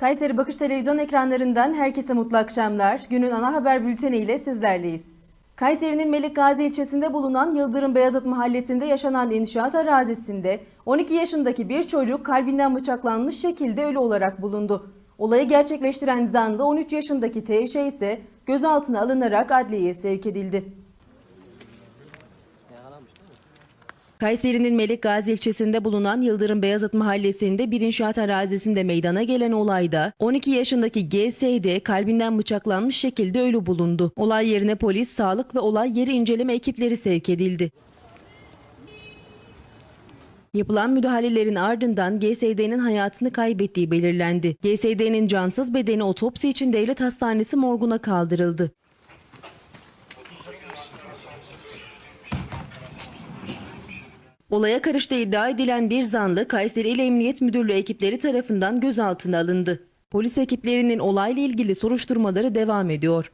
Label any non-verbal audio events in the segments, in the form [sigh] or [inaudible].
Kayseri Bakış Televizyon ekranlarından herkese mutlu akşamlar. Günün ana haber bülteni ile sizlerleyiz. Kayseri'nin Melik Gazi ilçesinde bulunan Yıldırım Beyazıt mahallesinde yaşanan inşaat arazisinde 12 yaşındaki bir çocuk kalbinden bıçaklanmış şekilde ölü olarak bulundu. Olayı gerçekleştiren zanlı 13 yaşındaki T.Ş. ise gözaltına alınarak adliyeye sevk edildi. Kayseri'nin Melik Gazi ilçesinde bulunan Yıldırım Beyazıt mahallesinde bir inşaat arazisinde meydana gelen olayda 12 yaşındaki GS'de kalbinden bıçaklanmış şekilde ölü bulundu. Olay yerine polis, sağlık ve olay yeri inceleme ekipleri sevk edildi. Yapılan müdahalelerin ardından GSD'nin hayatını kaybettiği belirlendi. GSD'nin cansız bedeni otopsi için devlet hastanesi morguna kaldırıldı. Olaya karıştığı iddia edilen bir zanlı Kayseri İl Emniyet Müdürlüğü ekipleri tarafından gözaltına alındı. Polis ekiplerinin olayla ilgili soruşturmaları devam ediyor.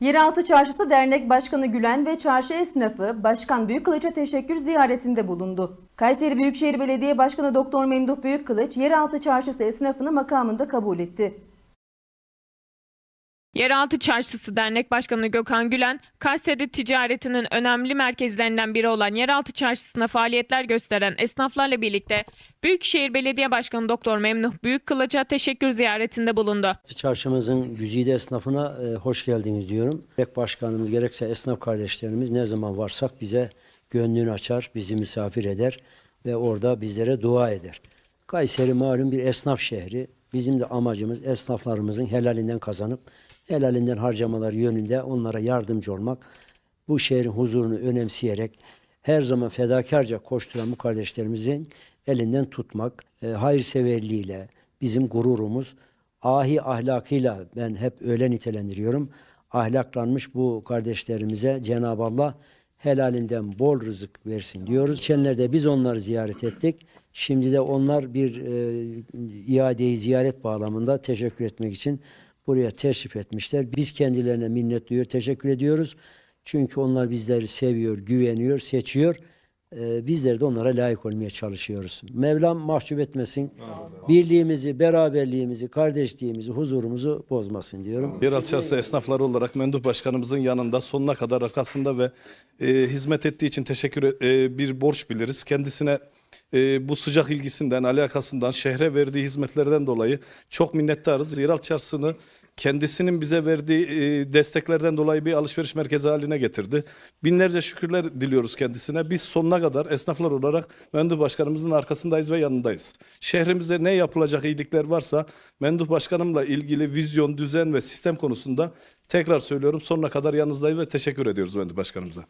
Yeraltı Çarşısı Dernek Başkanı Gülen ve çarşı esnafı Başkan Büyükkılıç'a teşekkür ziyaretinde bulundu. Kayseri Büyükşehir Belediye Başkanı Doktor Memduh Büyükkılıç, Yeraltı Çarşısı esnafını makamında kabul etti. Yeraltı Çarşısı Dernek Başkanı Gökhan Gülen, Kayseri ticaretinin önemli merkezlerinden biri olan Yeraltı Çarşısı'na faaliyetler gösteren esnaflarla birlikte Büyükşehir Belediye Başkanı Doktor Memnuh Büyükkılıç'a teşekkür ziyaretinde bulundu. Çarşımızın güzide esnafına e, hoş geldiniz diyorum. Gerek başkanımız gerekse esnaf kardeşlerimiz ne zaman varsak bize gönlünü açar, bizi misafir eder ve orada bizlere dua eder. Kayseri malum bir esnaf şehri. Bizim de amacımız esnaflarımızın helalinden kazanıp helalinden harcamalar yönünde onlara yardımcı olmak. Bu şehrin huzurunu önemseyerek her zaman fedakarca koşturan bu kardeşlerimizin elinden tutmak, e, hayırseverliğiyle bizim gururumuz, ahi ahlakıyla ben hep öyle nitelendiriyorum. Ahlaklanmış bu kardeşlerimize Cenab-ı Allah helalinden bol rızık versin diyoruz. Geçenlerde biz onları ziyaret ettik. Şimdi de onlar bir e, iadeyi ziyaret bağlamında teşekkür etmek için buraya teşrif etmişler. Biz kendilerine minnet duyuyor, teşekkür ediyoruz. Çünkü onlar bizleri seviyor, güveniyor, seçiyor. Ee, bizler de onlara layık olmaya çalışıyoruz. Mevlam mahcup etmesin. Birliğimizi, beraberliğimizi, kardeşliğimizi, huzurumuzu bozmasın diyorum. Yeraltı Çarşısı esnafları olarak Menduh Başkanımızın yanında sonuna kadar arkasında ve e, hizmet ettiği için teşekkür e, bir borç biliriz. Kendisine e, bu sıcak ilgisinden, alakasından, şehre verdiği hizmetlerden dolayı çok minnettarız. Yeraltı Çarşısı'nı kendisinin bize verdiği e, desteklerden dolayı bir alışveriş merkezi haline getirdi. Binlerce şükürler diliyoruz kendisine. Biz sonuna kadar esnaflar olarak Menduh Başkanımızın arkasındayız ve yanındayız. Şehrimizde ne yapılacak iyilikler varsa Menduh Başkanımla ilgili vizyon, düzen ve sistem konusunda tekrar söylüyorum sonuna kadar yanınızdayız ve teşekkür ediyoruz Menduh Başkanımıza.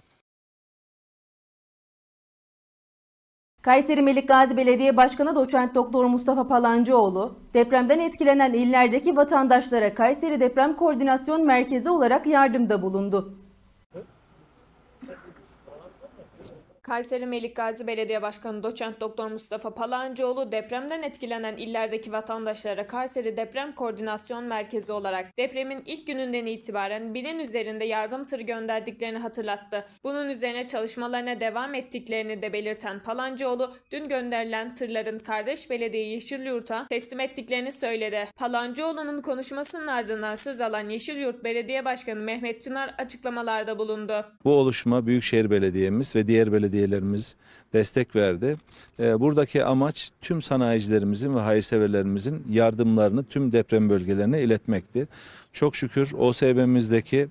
Kayseri Melik Gazi Belediye Başkanı Doçent Doktor Mustafa Palancıoğlu, depremden etkilenen illerdeki vatandaşlara Kayseri Deprem Koordinasyon Merkezi olarak yardımda bulundu. Kayseri Melik Gazi Belediye Başkanı Doçent Doktor Mustafa Palancıoğlu depremden etkilenen illerdeki vatandaşlara Kayseri Deprem Koordinasyon Merkezi olarak depremin ilk gününden itibaren binin üzerinde yardım tırı gönderdiklerini hatırlattı. Bunun üzerine çalışmalarına devam ettiklerini de belirten Palancıoğlu dün gönderilen tırların kardeş belediye Yeşilyurt'a teslim ettiklerini söyledi. Palancıoğlu'nun konuşmasının ardından söz alan Yeşilyurt Belediye Başkanı Mehmet Çınar açıklamalarda bulundu. Bu oluşuma Büyükşehir Belediye'miz ve diğer belediyelerimiz destek verdi. Ee, Buradaki amaç tüm sanayicilerimizin ve hayırseverlerimizin yardımlarını tüm deprem bölgelerine iletmekti. Çok şükür OSB'mizdeki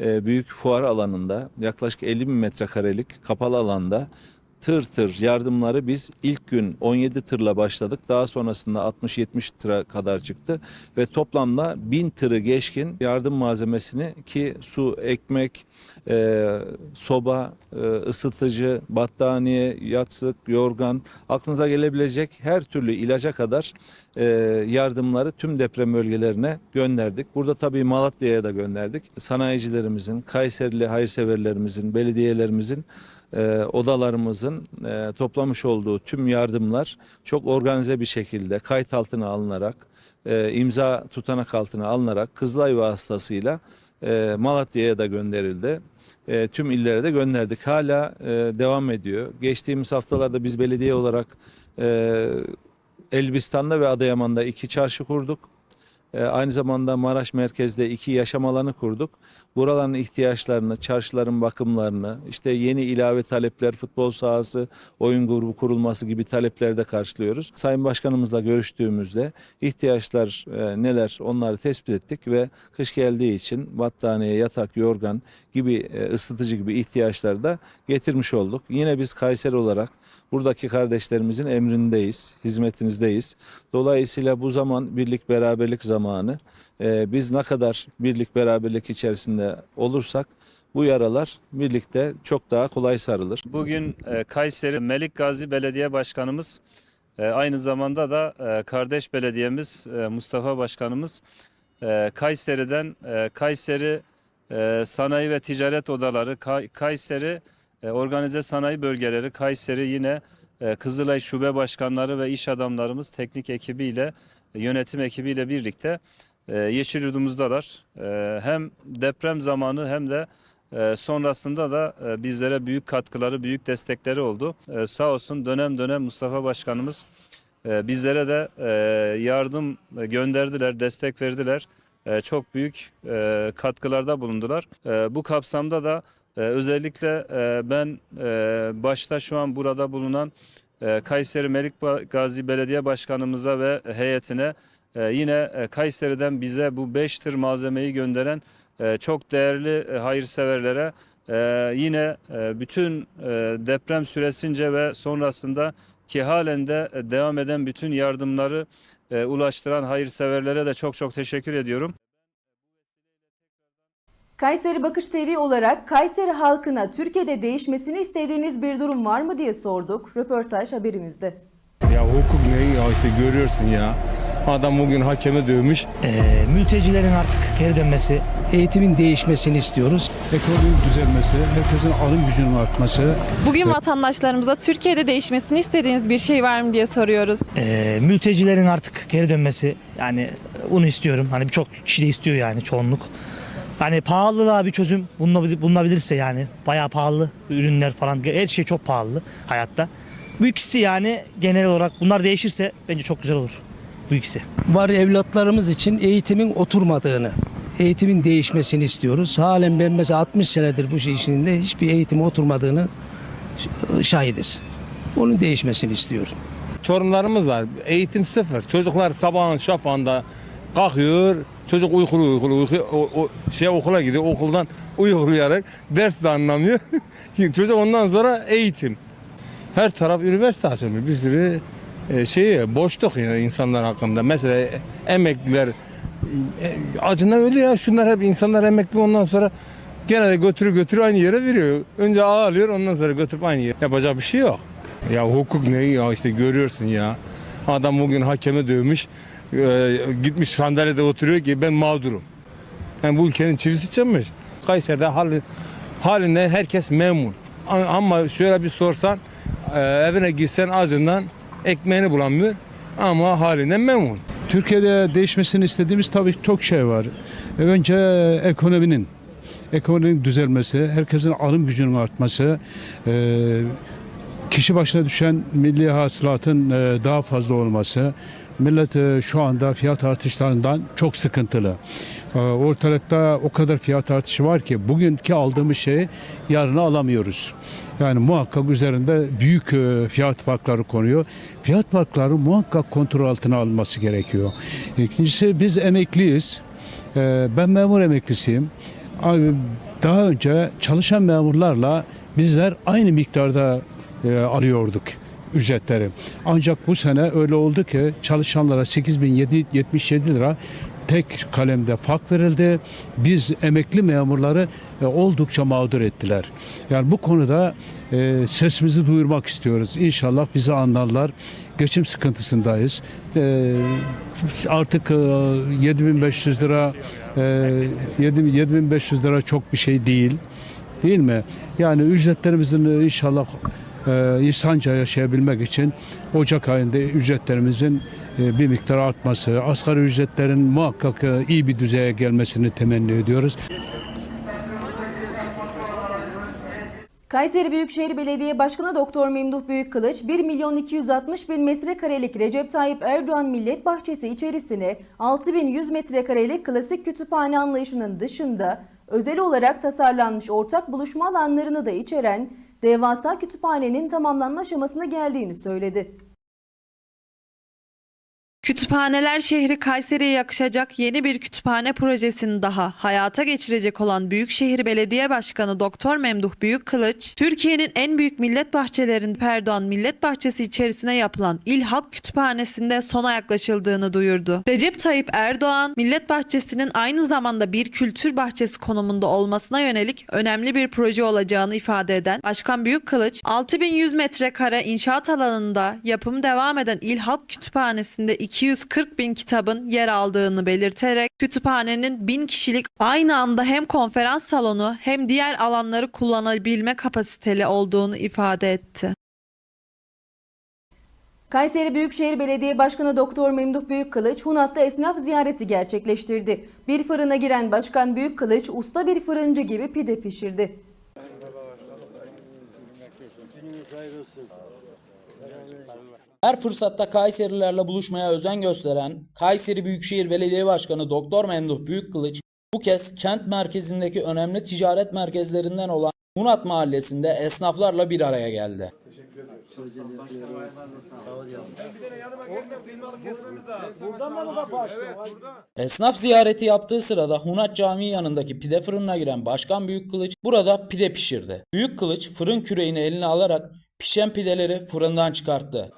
e, büyük fuar alanında yaklaşık 50 bin metrekarelik kapalı alanda tır tır yardımları biz ilk gün 17 tırla başladık. Daha sonrasında 60-70 tıra kadar çıktı ve toplamda 1000 tırı geçkin yardım malzemesini ki su, ekmek, e, soba, e, ısıtıcı, battaniye, yastık, yorgan, aklınıza gelebilecek her türlü ilaca kadar yardımları tüm deprem bölgelerine gönderdik. Burada tabii Malatya'ya da gönderdik. Sanayicilerimizin, Kayserili hayırseverlerimizin, belediyelerimizin e, odalarımızın e, toplamış olduğu tüm yardımlar çok organize bir şekilde kayıt altına alınarak, e, imza tutanak altına alınarak Kızılay vasıtasıyla e, Malatya'ya da gönderildi. e, tüm illere de gönderdik. Hala e, devam ediyor. Geçtiğimiz haftalarda biz belediye olarak e, Elbistan'da ve Adıyaman'da iki çarşı kurduk. E, aynı zamanda Maraş merkezde iki yaşam alanı kurduk. Buraların ihtiyaçlarını, çarşıların bakımlarını, işte yeni ilave talepler, futbol sahası, oyun grubu kurulması gibi talepleri de karşılıyoruz. Sayın Başkanımızla görüştüğümüzde ihtiyaçlar e, neler onları tespit ettik ve kış geldiği için battaniye, yatak, yorgan gibi e, ısıtıcı gibi ihtiyaçları da getirmiş olduk. Yine biz Kayseri olarak buradaki kardeşlerimizin emrindeyiz, hizmetinizdeyiz. Dolayısıyla bu zaman birlik beraberlik zamanı. Ee, biz ne kadar birlik beraberlik içerisinde olursak bu yaralar birlikte çok daha kolay sarılır. Bugün e, Kayseri Melik Gazi Belediye Başkanımız e, aynı zamanda da e, kardeş belediyemiz e, Mustafa Başkanımız e, Kayseri'den e, Kayseri e, Sanayi ve Ticaret Odaları, Kay- Kayseri e, Organize Sanayi Bölgeleri, Kayseri yine e, Kızılay Şube Başkanları ve iş adamlarımız teknik ekibiyle, e, yönetim ekibiyle birlikte e, Yeşil Yurdumuzdalar. E, hem deprem zamanı hem de ee, sonrasında da e, bizlere büyük katkıları, büyük destekleri oldu. Sağ olsun dönem dönem Mustafa Başkanımız e, bizlere de e, yardım gönderdiler, destek verdiler. E, çok büyük e, katkılarda bulundular. E, bu kapsamda da e, özellikle e, ben e, başta şu an burada bulunan e, Kayseri Melik Gazi Belediye Başkanımıza ve heyetine e, yine e, Kayseri'den bize bu 5 tır malzemeyi gönderen e, çok değerli hayırseverlere yine bütün deprem süresince ve sonrasında ki halen de devam eden bütün yardımları ulaştıran hayırseverlere de çok çok teşekkür ediyorum. Kayseri Bakış TV olarak Kayseri halkına Türkiye'de değişmesini istediğiniz bir durum var mı diye sorduk. Röportaj haberimizde. Ya hukuk ne ya işte görüyorsun ya. Adam bugün hakeme dövmüş. Ee, mültecilerin artık geri dönmesi, eğitimin değişmesini istiyoruz. ekonominin düzelmesi, herkesin alım gücünün artması, Bugün vatandaşlarımıza Türkiye'de değişmesini istediğiniz bir şey var mı diye soruyoruz. Ee, mültecilerin artık geri dönmesi, yani bunu istiyorum. Hani birçok kişi de istiyor yani çoğunluk. Hani pahalılığa bir çözüm bulunabilir- bulunabilirse yani bayağı pahalı ürünler falan her şey çok pahalı hayatta. Bu ikisi yani genel olarak bunlar değişirse bence çok güzel olur. Bu ikisi. var evlatlarımız için eğitimin oturmadığını, eğitimin değişmesini istiyoruz. Halen ben mesela 60 senedir bu işin içinde hiçbir eğitim oturmadığını şahidiz. Onun değişmesini istiyorum. Torunlarımız var. Eğitim sıfır. Çocuklar sabahın şafağında kalkıyor. Çocuk uykulu uykulu uyku, o, o şey okula gidiyor. Okuldan uykulayarak ders de anlamıyor. [laughs] Çocuk ondan sonra eğitim. Her taraf üniversite açılmış. Bir sürü e, şey boşluk ya insanlar hakkında. Mesela emekliler e, acından ölüyor ya. Şunlar hep insanlar emekli ondan sonra gene de götürü götürü aynı yere veriyor. Önce ağlıyor ondan sonra götürüp aynı yere. Yapacak bir şey yok. Ya hukuk ne ya işte görüyorsun ya. Adam bugün hakeme dövmüş. E, gitmiş sandalyede oturuyor ki ben mağdurum. Yani bu ülkenin çivisi çıkmış. Kayseri'de hali, halinden herkes memnun. Ama şöyle bir sorsan e, evine gitsen acından ekmeğini bulamıyor ama halinden memnun. Türkiye'de değişmesini istediğimiz tabii çok şey var. Önce ekonominin, ekonominin düzelmesi, herkesin alım gücünün artması, e, kişi başına düşen milli hasılatın e, daha fazla olması. Millet e, şu anda fiyat artışlarından çok sıkıntılı. E, Ortalıkta o kadar fiyat artışı var ki bugünkü aldığımız şeyi yarına alamıyoruz. Yani muhakkak üzerinde büyük e, fiyat farkları konuyor. Fiyat farkları muhakkak kontrol altına alınması gerekiyor. İkincisi biz emekliyiz. Ben memur emeklisiyim. Daha önce çalışan memurlarla bizler aynı miktarda alıyorduk ücretleri. Ancak bu sene öyle oldu ki çalışanlara 8077 lira tek kalemde fark verildi. Biz emekli memurları e, oldukça mağdur ettiler. Yani bu konuda e, sesimizi duyurmak istiyoruz. İnşallah bizi anlarlar. Geçim sıkıntısındayız. E, artık e, 7500 lira e, 7 7500 lira çok bir şey değil. Değil mi? Yani ücretlerimizin inşallah e, insanca yaşayabilmek için Ocak ayında ücretlerimizin e, bir miktar artması, asgari ücretlerin muhakkak e, iyi bir düzeye gelmesini temenni ediyoruz. Kayseri Büyükşehir Belediye Başkanı Doktor Memduh Büyükkılıç 1 milyon 260 bin metrekarelik Recep Tayyip Erdoğan Millet Bahçesi içerisine 6100 metrekarelik klasik kütüphane anlayışının dışında özel olarak tasarlanmış ortak buluşma alanlarını da içeren devasa kütüphanenin tamamlanma aşamasına geldiğini söyledi. Kütüphaneler şehri Kayseri'ye yakışacak yeni bir kütüphane projesini daha hayata geçirecek olan Büyükşehir Belediye Başkanı Doktor Memduh Büyükkılıç, Türkiye'nin en büyük millet bahçelerinin Erdoğan Millet Bahçesi içerisine yapılan İl Halk Kütüphanesi'nde sona yaklaşıldığını duyurdu. Recep Tayyip Erdoğan, Millet Bahçesi'nin aynı zamanda bir kültür bahçesi konumunda olmasına yönelik önemli bir proje olacağını ifade eden Başkan Büyükkılıç, 6100 metrekare inşaat alanında yapım devam eden İl Halk Kütüphanesi'nde 240 bin kitabın yer aldığını belirterek kütüphanenin 1000 kişilik aynı anda hem konferans salonu hem diğer alanları kullanabilme kapasiteli olduğunu ifade etti. Kayseri Büyükşehir Belediye Başkanı Doktor Memduh Büyükkılıç Hunat'ta esnaf ziyareti gerçekleştirdi. Bir fırına giren Başkan Büyükkılıç usta bir fırıncı gibi pide pişirdi. Her fırsatta Kayserilerle buluşmaya özen gösteren Kayseri Büyükşehir Belediye Başkanı Doktor Memduh Büyükkılıç bu kez kent merkezindeki önemli ticaret merkezlerinden olan Hunat Mahallesi'nde esnaflarla bir araya geldi. Esnaf ziyareti yaptığı sırada Hunat Camii yanındaki pide fırınına giren Başkan Büyükkılıç burada pide pişirdi. Büyükkılıç fırın küreğini eline alarak pişen pideleri fırından çıkarttı.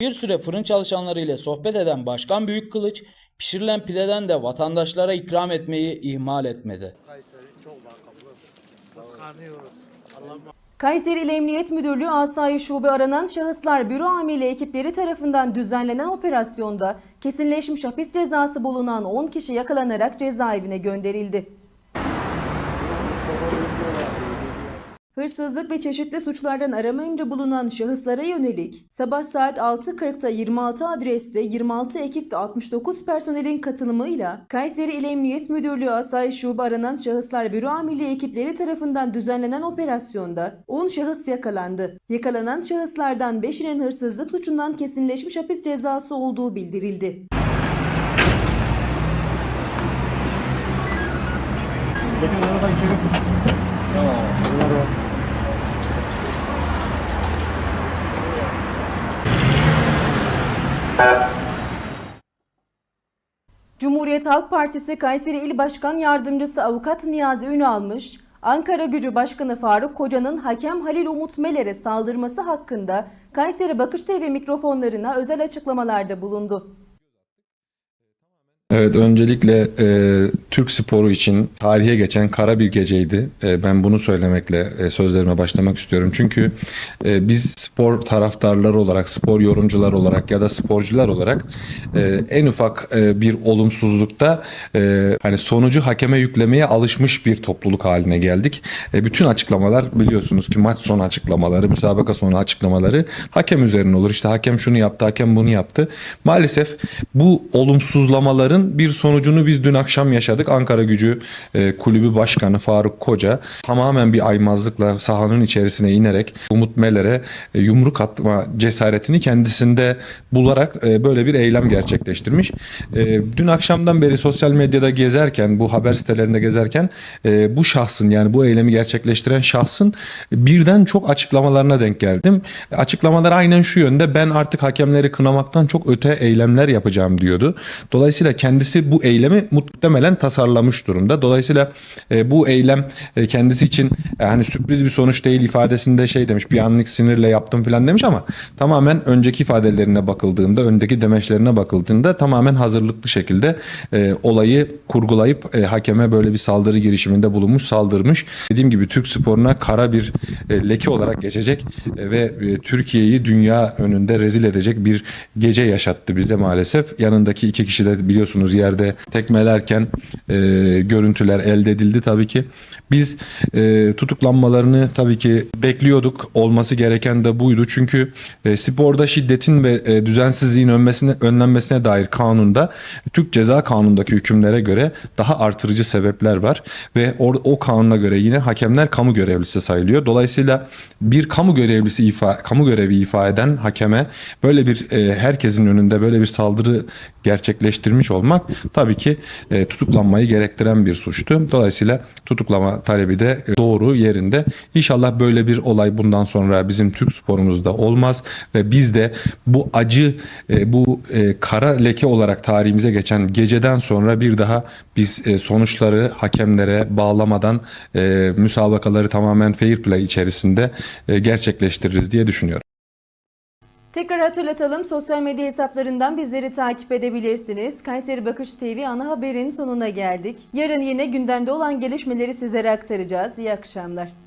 Bir süre fırın çalışanları ile sohbet eden Başkan Büyükkılıç, pişirilen pideden de vatandaşlara ikram etmeyi ihmal etmedi. Kayseri İl Emniyet Müdürlüğü Asayiş Şube aranan şahıslar büro amiri ekipleri tarafından düzenlenen operasyonda kesinleşmiş hapis cezası bulunan 10 kişi yakalanarak cezaevine gönderildi. Hırsızlık ve çeşitli suçlardan arama emri bulunan şahıslara yönelik sabah saat 6.40'da 26 adreste 26 ekip ve 69 personelin katılımıyla Kayseri İl Emniyet Müdürlüğü Asayiş Şube aranan şahıslar büro amirliği ekipleri tarafından düzenlenen operasyonda 10 şahıs yakalandı. Yakalanan şahıslardan 5'inin hırsızlık suçundan kesinleşmiş hapis cezası olduğu bildirildi. Cumhuriyet Halk Partisi Kayseri İl Başkan Yardımcısı Avukat Niyazi Ünalmış, Ankara Gücü Başkanı Faruk Koca'nın hakem Halil Umut Meler'e saldırması hakkında Kayseri Bakış TV mikrofonlarına özel açıklamalarda bulundu. Evet öncelikle e, Türk sporu için tarihe geçen kara bir geceydi. E, ben bunu söylemekle e, sözlerime başlamak istiyorum. Çünkü e, biz spor taraftarları olarak, spor yorumcular olarak ya da sporcular olarak e, en ufak e, bir olumsuzlukta e, hani sonucu hakeme yüklemeye alışmış bir topluluk haline geldik. E, bütün açıklamalar biliyorsunuz ki maç sonu açıklamaları, müsabaka sonu açıklamaları hakem üzerine olur. İşte hakem şunu yaptı, hakem bunu yaptı. Maalesef bu olumsuzlamaların bir sonucunu biz dün akşam yaşadık. Ankara Gücü e, Kulübü Başkanı Faruk Koca tamamen bir aymazlıkla sahanın içerisine inerek Umut Meler'e e, yumruk atma cesaretini kendisinde bularak e, böyle bir eylem gerçekleştirmiş. E, dün akşamdan beri sosyal medyada gezerken, bu haber sitelerinde gezerken e, bu şahsın yani bu eylemi gerçekleştiren şahsın birden çok açıklamalarına denk geldim. Açıklamalar aynen şu yönde ben artık hakemleri kınamaktan çok öte eylemler yapacağım diyordu. Dolayısıyla kendisi bu eylemi muhtemelen tasarlamış durumda. Dolayısıyla e, bu eylem e, kendisi için e, hani sürpriz bir sonuç değil ifadesinde şey demiş bir anlık sinirle yaptım falan demiş ama tamamen önceki ifadelerine bakıldığında öndeki demeçlerine bakıldığında tamamen hazırlıklı şekilde e, olayı kurgulayıp e, hakeme böyle bir saldırı girişiminde bulunmuş saldırmış. Dediğim gibi Türk sporuna kara bir e, leke olarak geçecek e, ve e, Türkiye'yi dünya önünde rezil edecek bir gece yaşattı bize maalesef. Yanındaki iki kişi de biliyorsunuz görüyorsunuz yerde tekmelerken e, görüntüler elde edildi tabii ki. Biz e, tutuklanmalarını tabii ki bekliyorduk. Olması gereken de buydu. Çünkü e, sporda şiddetin ve e, düzensizliğin önmesine, önlenmesine dair kanunda Türk Ceza Kanunu'ndaki hükümlere göre daha artırıcı sebepler var ve o, o kanuna göre yine hakemler kamu görevlisi sayılıyor. Dolayısıyla bir kamu görevlisi ifa kamu görevi ifa eden hakeme böyle bir e, herkesin önünde böyle bir saldırı gerçekleştirmiş olmak tabii ki e, tutuklanmayı gerektiren bir suçtu. Dolayısıyla tutuklama talebi de e, doğru yerinde. İnşallah böyle bir olay bundan sonra bizim Türk sporumuzda olmaz ve biz de bu acı e, bu e, kara leke olarak tarihimize geçen geceden sonra bir daha biz e, sonuçları hakemlere bağlamadan e, müsabakaları tamamen fair play içerisinde e, gerçekleştiririz diye düşünüyorum. Tekrar hatırlatalım sosyal medya hesaplarından bizleri takip edebilirsiniz. Kayseri Bakış TV ana haberin sonuna geldik. Yarın yine gündemde olan gelişmeleri sizlere aktaracağız. İyi akşamlar.